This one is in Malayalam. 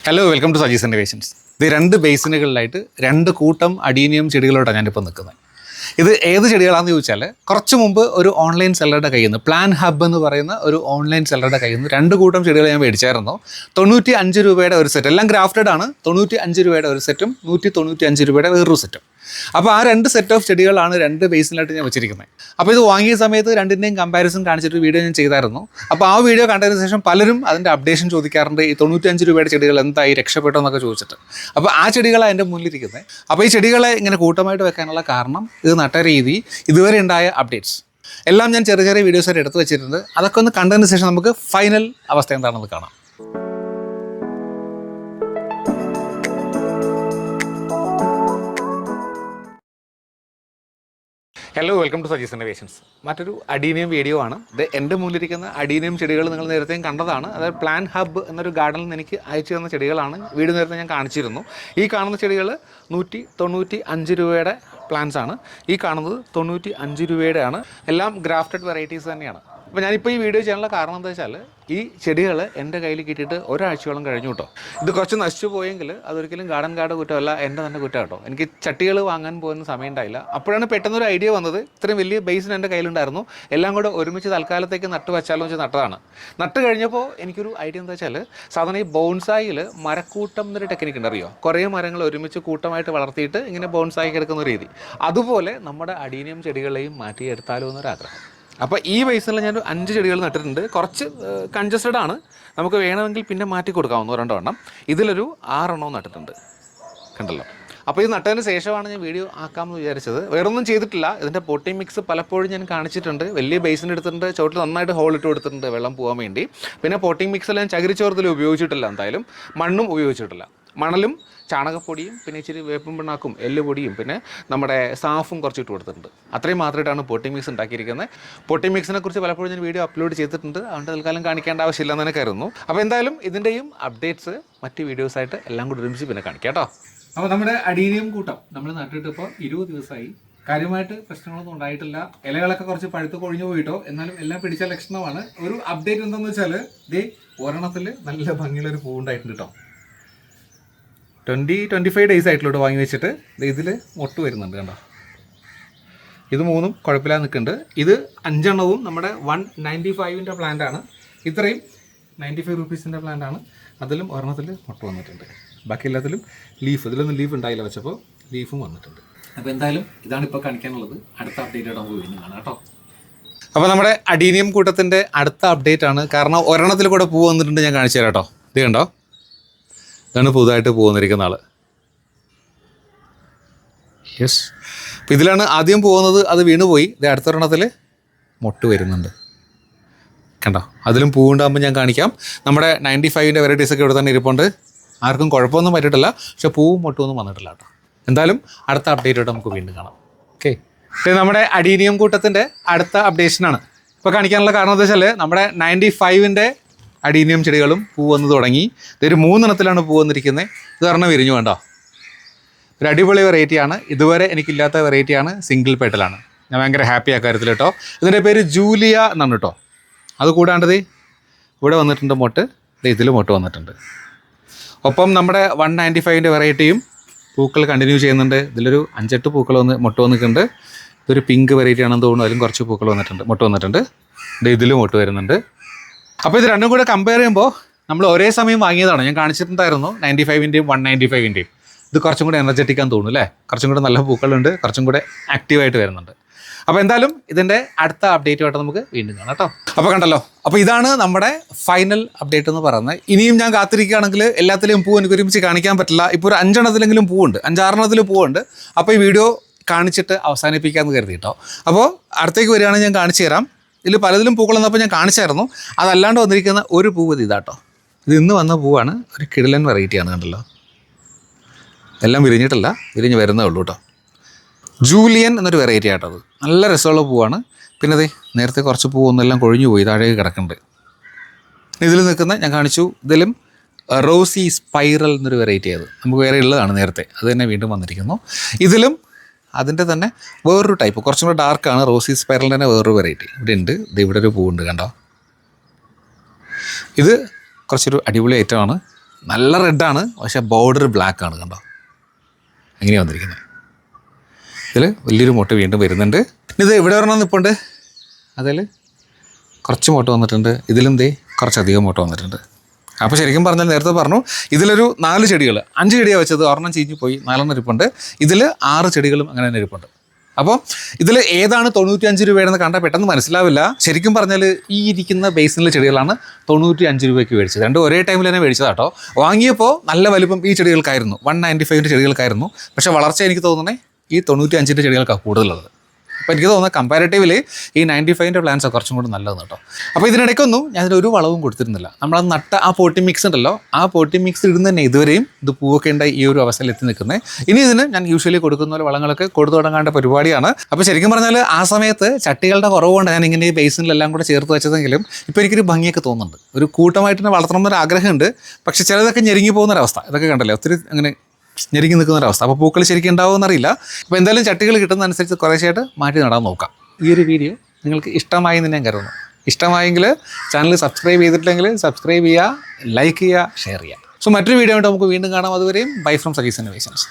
Hello welcome to Saji's innovations ഇത് രണ്ട് ബേസിനുകളിലായിട്ട് രണ്ട് കൂട്ടം അഡീനിയം ചെടികളോടാണ് ഞാനിപ്പോൾ നിൽക്കുന്നത് ഇത് ഏത് ചെടികളാണെന്ന് ചോദിച്ചാൽ കുറച്ച് മുമ്പ് ഒരു ഓൺലൈൻ സെല്ലറുടെ കയ്യിൽ നിന്ന് പ്ലാൻ ഹബ്ബ് എന്ന് പറയുന്ന ഒരു ഓൺലൈൻ സെല്ലറുടെ കയ്യിൽ നിന്ന് രണ്ട് കൂട്ടം ചെടികൾ ഞാൻ മേടിച്ചായിരുന്നു. തൊണ്ണൂറ്റി അഞ്ച് രൂപയുടെ ഒരു സെറ്റ് എല്ലാം ഗ്രാഫ്റ്റഡ് ആണ്. തൊണ്ണൂറ്റി അഞ്ച് രൂപയുടെ ഒരു സെറ്റും നൂറ്റി തൊണ്ണൂറ്റി അഞ്ച് രൂപയുടെ വേറൊരു സെറ്റും അപ്പോൾ ആ രണ്ട് സെറ്റ് ഓഫ് ചെടികളാണ് രണ്ട് ബേസിലായിട്ട് ഞാൻ വെച്ചിരിക്കുന്നത് അപ്പോൾ ഇത് വാങ്ങിയ സമയത്ത് രണ്ടിന്റെയും കമ്പാരിസൺ കാണിച്ചിട്ട് വീഡിയോ ഞാൻ ചെയ്തായിരുന്നു. അപ്പോൾ ആ വീഡിയോ കണ്ടതിന് ശേഷം പലരും അതിന്റെ അപ്ഡേഷൻ ചോദിക്കാറുണ്ട് ഈ തൊണ്ണൂറ്റഞ്ച് രൂപയുടെ ചെടികൾ എന്തായി രക്ഷപ്പെട്ടോ എന്നൊക്കെ ചോദിച്ചിട്ട്. അപ്പോൾ ആ ചെടികളാണ് എന്റെ മുന്നിലിരിക്കുന്നത് അപ്പോൾ ഈ ചെടികളെ ഇങ്ങനെ കൂട്ടമായിട്ട് വെക്കാനുള്ള കാരണം ഇത് നട്ട രീതി ഇതുവരെ ഉണ്ടായ അപ്ഡേറ്റ്സ് എല്ലാം ഞാൻ ചെറിയ ചെറിയ വീഡിയോസ് വീഡിയോസായിട്ട് എടുത്ത് വെച്ചിട്ടുണ്ട്. അതൊക്കെ ഒന്ന് കണ്ടതിന് ശേഷം നമുക്ക് ഫൈനൽ അവസ്ഥ എന്താണെന്ന് കാണാം. Hello welcome to Saji's innovations മറ്റൊരു അഡീനിയം വീഡിയോ ആണ്. ഇത് എന്റെ മുന്നിലിരിക്കുന്ന അഡീനിയം ചെടികൾ നിങ്ങൾ നേരത്തെയും കണ്ടതാണ്. അതായത് പ്ലാൻ ഹബ്ബ് എന്നൊരു ഗാർഡനിൽ നിന്ന് എനിക്ക് അയച്ചു തന്ന ചെടികളാണ്. വീട് നേരത്തെ ഞാൻ കാണിച്ചിരുന്നു. ഈ കാണുന്ന ചെടികൾ നൂറ്റി തൊണ്ണൂറ്റി അഞ്ച് രൂപയുടെ പ്ലാന്റ്സ് ആണ്. ഈ കാണുന്നത് തൊണ്ണൂറ്റി അഞ്ച് രൂപയുടെയാണ്. എല്ലാം ഗ്രാഫ്റ്റഡ് വെറൈറ്റീസ് തന്നെയാണ്. അപ്പോൾ ഞാനിപ്പോൾ ഈ വീഡിയോ ചെയ്യാനുള്ള കാരണം എന്താ വെച്ചാൽ ഈ ചെടികൾ എന്റെ കയ്യിൽ കിട്ടിയിട്ട് ഒരാഴ്ചയോളം കഴിഞ്ഞു കേട്ടോ. ഇത് കുറച്ച് നശിച്ചു പോയെങ്കിൽ അതൊരിക്കലും ഗാർഡൻ ഗാർഡ് കുറ്റമല്ല എന്റെ തന്നെ കുറ്റം കേട്ടോ. എനിക്ക് ചട്ടികൾ വാങ്ങാൻ പോകുന്ന സമയം ഉണ്ടായില്ല. അപ്പോഴാണ് പെട്ടെന്നൊരു ഐഡിയ വന്നത് ഇത്രയും വലിയ ബേസിന് എന്റെ കയ്യിലുണ്ടായിരുന്നു. എല്ലാം കൂടെ ഒരുമിച്ച് തൽക്കാലത്തേക്ക് നട്ട് വെച്ചാലോ വെച്ച് നട്ടതാണ്. നട്ട് കഴിഞ്ഞപ്പോൾ എനിക്കൊരു ഐഡിയ എന്താ വെച്ചാൽ സാധാരണ ഈ ബോൺസായിൽ മരക്കൂട്ടം എന്നൊരു ടെക്നിക്ക് ഉണ്ട് അറിയോ? കുറേ മരങ്ങൾ ഒരുമിച്ച് കൂട്ടമായിട്ട് വളർത്തിയിട്ട് ഇങ്ങനെ ബോൺസായി കിടക്കുന്ന രീതി. അതുപോലെ നമ്മുടെ അടീനിയം ചെടികളെയും മാറ്റിയെടുത്താലോ എന്നൊരാഗ്രഹം. അപ്പോൾ ഈ വയസ്സിൽ ഞാൻ അഞ്ച് ചെടികൾ നട്ടിട്ടുണ്ട്. കുറച്ച് കൺജസ്റ്റഡ് ആണ്. നമുക്ക് വേണമെങ്കിൽ പിന്നെ മാറ്റി കൊടുക്കാവുന്ന രണ്ടോ എണ്ണം ഇതിലൊരു ആറെണ്ണവും നട്ടിട്ടുണ്ട്. കണ്ടല്ലോ? അപ്പോൾ ഇത് നട്ടതിന് ശേഷമാണ് ഞാൻ വീഡിയോ ആക്കാമെന്ന് വിചാരിച്ചത്. വേറൊന്നും ചെയ്തിട്ടില്ല. ഇതിന്റെ പൊട്ടി മിക്സ് പലപ്പോഴും ഞാൻ കാണിച്ചിട്ടുണ്ട്. വലിയ ബേസിൻ എടുത്തിട്ടുണ്ട്. ചോട്ടിൽ നന്നായിട്ട് ഹോൾ ഇട്ട് കൊടുത്തിട്ടുണ്ട് വെള്ളം പോകാൻ വേണ്ടി. പിന്നെ പൊട്ടി മിക്സ് ഞാൻ ചകിരിച്ചോറത്തിൽ ഉപയോഗിച്ചിട്ടില്ല എന്തായാലും. മണ്ണും ഉപയോഗിച്ചിട്ടില്ല. മണലും ചാണകപ്പൊടിയും പിന്നെ ഇച്ചിരി വേപ്പും പിണ്ണാക്കും എല്ലുപൊടിയും പിന്നെ നമ്മുടെ സാഫും കുറച്ച് ഇട്ട് കൊടുത്തിട്ടുണ്ട്. അത്രയും മാത്രമായിട്ടാണ് പൊട്ടി മിക്സ് ഉണ്ടാക്കിയിരിക്കുന്നത്. പൊട്ടി മിക്സിനെ കുറിച്ച് പലപ്പോഴും ഞാൻ വീഡിയോ അപ്ലോഡ് ചെയ്തിട്ടുണ്ട്. അതുകൊണ്ട് തൽക്കാലം കാണിക്കേണ്ട ആവശ്യമില്ല എന്ന് തന്നെ കരുതുന്നു. അപ്പോൾ എന്തായാലും ഇതിന്റെയും അപ്ഡേറ്റ്സ് മറ്റ് വീഡിയോസായിട്ട് എല്ലാം കൂടി ഒരുമിച്ച് പിന്നെ കാണിക്കാം കേട്ടോ. അപ്പോൾ നമ്മുടെ അടീനിയം കൂട്ടം നമ്മൾ നട്ടിട്ട് ഇപ്പോൾ ഇരുപത് ദിവസമായി. കാര്യമായിട്ട് പ്രശ്നങ്ങളൊന്നും ഉണ്ടായിട്ടില്ല. ഇലകളൊക്കെ കുറച്ച് പഴുത്ത് കൊഴിഞ്ഞു പോയിട്ടോ. എന്നാലും എല്ലാം പിടിച്ച ലക്ഷണമാണ്. ഒരു അപ്ഡേറ്റ് എന്താണെന്ന് വെച്ചാൽ ദേ ഒരെണ്ണത്തിൽ നല്ല ഭംഗിയുള്ള ഒരു പൂ ഉണ്ടായിട്ടുണ്ട് കേട്ടോ. ട്വന്റി ട്വന്റി ഫൈവ് ഡേയ്സ് ആയിട്ടുള്ളൂ വാങ്ങി വെച്ചിട്ട്. ഇതിൽ മൊട്ട് വരുന്നുണ്ട് കണ്ടോ? ഇത് മൂന്നും കുഴപ്പമില്ലാതെ നിൽക്കുന്നുണ്ട്. ഇത് അഞ്ചെണ്ണവും നമ്മുടെ വൺ നയന്റി ഫൈവിന്റെ പ്ലാന്റ് ആണ്. ഇത്രയും നയന്റി ഫൈവ് റുപ്പീസിന്റെ പ്ലാന്റ് ആണ്. അതിലും ഒരെണ്ണത്തിൽ മുട്ട വന്നിട്ടുണ്ട്. ബാക്കി എല്ലാത്തിലും ലീഫ് ഇതിലൊന്നും ലീഫ് ഉണ്ടായില്ല വെച്ചപ്പോൾ ലീഫും വന്നിട്ടുണ്ട്. അപ്പോൾ എന്തായാലും ഇതാണ് ഇപ്പോൾ കാണിക്കാനുള്ളത്. അടുത്ത അപ്ഡേറ്റ് നമുക്ക് വീണ്ടും കാണാം കേട്ടോ. അപ്പോൾ നമ്മുടെ അഡീനിയം കൂട്ടത്തിന്റെ അടുത്ത അപ്ഡേറ്റ് ആണ്. കാരണം ഒരെണ്ണത്തിൽ കൂടെ പൂ വന്നിട്ടുണ്ട് ഞാൻ കാണിച്ചു തരാം കേട്ടോ ഇത് കണ്ടോ? ഇതാണ് പുതുതായിട്ട് പോകുന്നിരിക്കുന്ന ആൾ. യെസ് അപ്പം ഇതിലാണ് ആദ്യം പോകുന്നത് അത് വീണുപോയി ഇത് അടുത്തൊരെണ്ണത്തിൽ മൊട്ട് വരുന്നുണ്ട്. കണ്ടോ? അതിലും പൂ ഉണ്ടാകുമ്പോൾ ഞാൻ കാണിക്കാം. നമ്മുടെ നയന്റി ഫൈവിന്റെ വെറൈറ്റീസ് ഒക്കെ ഇവിടെ തന്നെ ഇരിപ്പുണ്ട്. ആർക്കും കുഴപ്പമൊന്നും പറ്റിയിട്ടില്ല. പക്ഷെ പൂവും മൊട്ടുമൊന്നും വന്നിട്ടില്ല കേട്ടോ. എന്തായാലും അടുത്ത അപ്ഡേറ്റോടെ നമുക്ക് വീണ്ടും കാണാം. ഓക്കെ പക്ഷേ നമ്മുടെ അഡീനിയം കൂട്ടത്തിന്റെ അടുത്ത അപ്ഡേഷനാണ് ഇപ്പോൾ കാണിക്കാനുള്ള കാരണം എന്താ വെച്ചാൽ നമ്മുടെ നയന്റി ഫൈവിന്റെ അഡീനിയം ചെടികളും പൂ വന്ന് തുടങ്ങി. ഇതൊരു മൂന്നെണ്ണത്തിലാണ് പൂ വന്നിരിക്കുന്നത്. ഇത് കാരണം വിരിഞ്ഞു വേണ്ടോ. ഒരു അടിപൊളി വെറൈറ്റിയാണ് ഇതുവരെ എനിക്കില്ലാത്ത വെറൈറ്റിയാണ് സിംഗിൾ പെട്ടലാണ് ഞാൻ ഭയങ്കര ഹാപ്പി ആ കാര്യത്തിൽ കേട്ടോ ഇതിന്റെ പേര് ജൂലിയ എന്നാണ് കേട്ടോ അത് കൂടാണ്ടത് ഇവിടെ വന്നിട്ടുണ്ട് മൊട്ട്. ഇതിൽ മൊട്ട് വന്നിട്ടുണ്ട്. ഒപ്പം നമ്മുടെ വൺ നയന്റി ഫൈവിന്റെ വെറൈറ്റിയും പൂക്കൾ കണ്ടിന്യൂ ചെയ്യുന്നുണ്ട്. ഇതിലൊരു അഞ്ചെട്ട് പൂക്കൾ വന്ന് മൊട്ട് വന്നിട്ടുണ്ട്. ഇതൊരു പിങ്ക് വെറൈറ്റി ആണെന്ന് തോന്നുന്നു. അതിലും കുറച്ച് പൂക്കൾ വന്നിട്ടുണ്ട്. മൊട്ട് വന്നിട്ടുണ്ട്. ഇതിലും മൊട്ട് വരുന്നുണ്ട്. അപ്പോൾ ഇത് രണ്ടും കൂടെ കമ്പയർ ചെയ്യുമ്പോൾ നമ്മൾ ഒരേ സമയം വാങ്ങിയതാണ്. ഞാൻ കാണിച്ചിട്ടുണ്ടായിരുന്നു നയന്റി ഫൈവിന്റെയും വൺ നയന്റി ഫൈവിന്റെയും ഇത് കുറച്ചും കൂടെ എനർജറ്റിക് ആണെന്ന് തോന്നുന്നു അല്ലേ? കുറച്ചും കൂടെ നല്ല പൂക്കളുണ്ട് കുറച്ചും കൂടെ ആക്റ്റീവായിട്ട് വരുന്നുണ്ട്. അപ്പോൾ എന്തായാലും ഇതിന്റെ അടുത്ത അപ്ഡേറ്റുമായിട്ട് നമുക്ക് വീണ്ടും കാണാം കേട്ടോ അപ്പോൾ കണ്ടല്ലോ. അപ്പോൾ ഇതാണ് നമ്മുടെ ഫൈനൽ അപ്ഡേറ്റ് എന്ന് പറയുന്നത്. ഇനിയും ഞാൻ കാത്തിരിക്കുകയാണെങ്കിൽ എല്ലാത്തിലെയും പൂ എനിക്ക് ഒരുമിച്ച് കാണിക്കാൻ പറ്റില്ല. ഇപ്പോൾ ഒരു അഞ്ചെണ്ണത്തിലെങ്കിലും പൂവുണ്ട്. അഞ്ചാറെണ്ണത്തിൽ പൂവുണ്ട്. അപ്പോൾ ഈ വീഡിയോ കാണിച്ചിട്ട് അവസാനിപ്പിക്കാമെന്ന് കരുതി കേട്ടോ അപ്പോൾ അടുത്തേക്ക് വരികയാണെങ്കിൽ ഞാൻ കാണിച്ചു തരാം. ഇതിൽ പലതിലും പൂക്കൾ വന്നപ്പോൾ ഞാൻ കാണിച്ചായിരുന്നു. അതല്ലാണ്ട് വന്നിരിക്കുന്ന ഒരു പൂവ് ഇത് ഇതാട്ടോ. ഇത് ഇന്ന് വന്ന പൂവാണ് ഒരു കിടലൻ വെറൈറ്റിയാണ് കണ്ടല്ലോ. എല്ലാം വിരിഞ്ഞിട്ടില്ല വിരിഞ്ഞ് വരുന്നേ ഉള്ളൂ കേട്ടോ ജൂലിയൻ എന്നൊരു വെറൈറ്റി ആട്ടോ അത്. നല്ല രസമുള്ള പൂവാണ്. പിന്നെ അതെ നേരത്തെ കുറച്ച് പൂവൊന്നെല്ലാം കൊഴിഞ്ഞു പോയി താഴേക്ക് കിടക്കുന്നുണ്ട്. ഇതിൽ നിൽക്കുന്ന ഞാൻ കാണിച്ചു ഇതിലും റോസി സ്പൈറൽ എന്നൊരു വെറൈറ്റി അത് നമുക്ക് വേറെ ഉള്ളതാണ് നേരത്തെ. അത് തന്നെ വീണ്ടും വന്നിരിക്കുന്നു. ഇതിലും അതിന്റെ തന്നെ വേറൊരു ടൈപ്പ് കുറച്ചും കൂടെ ഡാർക്കാണ് റോസി സ്പൈറലിന്റെ തന്നെ വേറൊരു വെറൈറ്റി ഇവിടെ ഉണ്ട്. ഇത് ഇവിടെ ഒരു പൂവുണ്ട് കണ്ടോ? ഇത് കുറച്ചൊരു അടിപൊളി ഐറ്റമാണ് നല്ല റെഡാണ് പക്ഷേ ബോർഡർ ബ്ലാക്ക് ആണ് കണ്ടോ? എങ്ങനെയാണ് വന്നിരിക്കുന്നത് ഇതിൽ വലിയൊരു മുട്ട വീണ്ടും വരുന്നുണ്ട്. ഇത് എവിടെ വരണം നിൽപ്പുണ്ട് അതിൽ കുറച്ച് മുട്ട വന്നിട്ടുണ്ട്. ഇതിലും ദേ കുറച്ചധികം മുട്ട വന്നിട്ടുണ്ട്. അപ്പോൾ ശരിക്കും പറഞ്ഞാൽ നേരത്തെ പറഞ്ഞു ഇതിലൊരു നാല് ചെടികൾ അഞ്ച് ചെടിയാണ് വെച്ചത് ഒരെണ്ണം ചീഞ്ഞു പോയി നാലെണ്ണം ഇരിപ്പുണ്ട്. ഇതിൽ ആറ് ചെടികളും അങ്ങനെ തന്നെ ഇരിപ്പുണ്ട്. അപ്പോൾ ഇതിൽ ഏതാണ് തൊണ്ണൂറ്റി അഞ്ച് രൂപയാണെന്ന് കണ്ടാൽ പെട്ടെന്ന് മനസ്സിലാവില്ല. ശരിക്കും പറഞ്ഞാൽ ഈ ഇരിക്കുന്ന ബേസിനിലെ ചെടികളാണ് തൊണ്ണൂറ്റി അഞ്ച് രൂപയ്ക്ക് മേടിച്ചത്. രണ്ട് ഒരേ ടൈമിൽ തന്നെ മേടിച്ചതാട്ടോ. വാങ്ങിയപ്പോൾ നല്ല വലുപ്പം ഈ ചെടികൾക്കായിരുന്നു. One ninety ഫൈവിന്റെ ചെടികൾക്കായിരുന്നു. പക്ഷേ വളർച്ച എനിക്ക് തോന്നുന്നേ ഈ തൊണ്ണൂറ്റി അഞ്ചിന്റെ ചെടികൾക്കാണ് കൂടുതലുള്ളത്. അപ്പോൾ എനിക്ക് തോന്നുന്നത് കമ്പാരിറ്റീവ്ലി ഈ നയന്റി ഫൈവിന്റെ പ്ലാൻസ് കുറച്ചും കൂടി നല്ലതെന്ന് കേട്ടോ. അപ്പോൾ ഇതിനിടയ്ക്കൊന്നും ഞാൻ ഒരു വളവും കൊടുത്തിരുന്നില്ല. നമ്മൾ ആ നട്ട ആ പോട്ടി മിക്സ് ഉണ്ടല്ലോ ആ പോട്ടി മിക്സ് ഇടുന്ന തന്നെ ഇതുവരെയും ഇത് പൂവൊക്കെ ഉണ്ടായി ഈ ഒരു അവസ്ഥയിൽ എത്തി നിൽക്കുന്നത് ഇനി ഇതിന് ഞാൻ യൂഷ്വലി കൊടുക്കുന്ന പോലെ വളങ്ങളൊക്കെ കൊടുത്തു തുടങ്ങേണ്ട പരിപാടിയാണ്. അപ്പോൾ ശരിക്കും പറഞ്ഞാൽ ആ സമയത്ത് ചട്ടികളുടെ കുറവുകൊണ്ട് ഞാൻ ഇങ്ങനെ ഈ ബേസിനിലെല്ലാം കൂടെ ചേർത്ത് വെച്ചതെങ്കിലും ഇപ്പോൾ എനിക്കൊരു ഭംഗിയൊക്കെ തോന്നുന്നുണ്ട്. ഒരു കൂട്ടമായിട്ട് തന്നെ വളർത്തണം എന്നൊരു ആഗ്രഹമുണ്ട് പക്ഷേ ചിലതൊക്കെ ഞെരുങ്ങി പോകുന്നൊരവസ്ഥ. ഇതൊക്കെ കണ്ടല്ലേ? ഒത്തിരി അങ്ങനെ ഞെരുങ്ങി നിൽക്കുന്ന ഒരവസ്ഥ അപ്പോൾ പൂക്കൾ ശരിക്കും ഉണ്ടാവുമെന്നറിയില്ല അപ്പോൾ എന്തായാലും ചട്ടികൾ കിട്ടുന്നതനുസരിച്ച് കുറേശ്ശായിട്ട് മാറ്റി നടാൻ നോക്കാം. ഈ ഒരു വീഡിയോ നിങ്ങൾക്ക് ഇഷ്ടമായി എന്ന് ഞാൻ കരുതുന്നു. ഇഷ്ടമായെങ്കിൽ ചാനൽ സബ്സ്ക്രൈബ് ചെയ്തിട്ടില്ലെങ്കിൽ സബ്സ്ക്രൈബ് ചെയ്യുക ലൈക്ക് ചെയ്യുക ഷെയർ ചെയ്യുക. സോ മറ്റൊരു വീഡിയോ ആയിട്ട് നമുക്ക് വീണ്ടും കാണാം. അതുവരെയും ബൈ ഫ്രം സജീസ് ഇന്നോവേഷൻസ്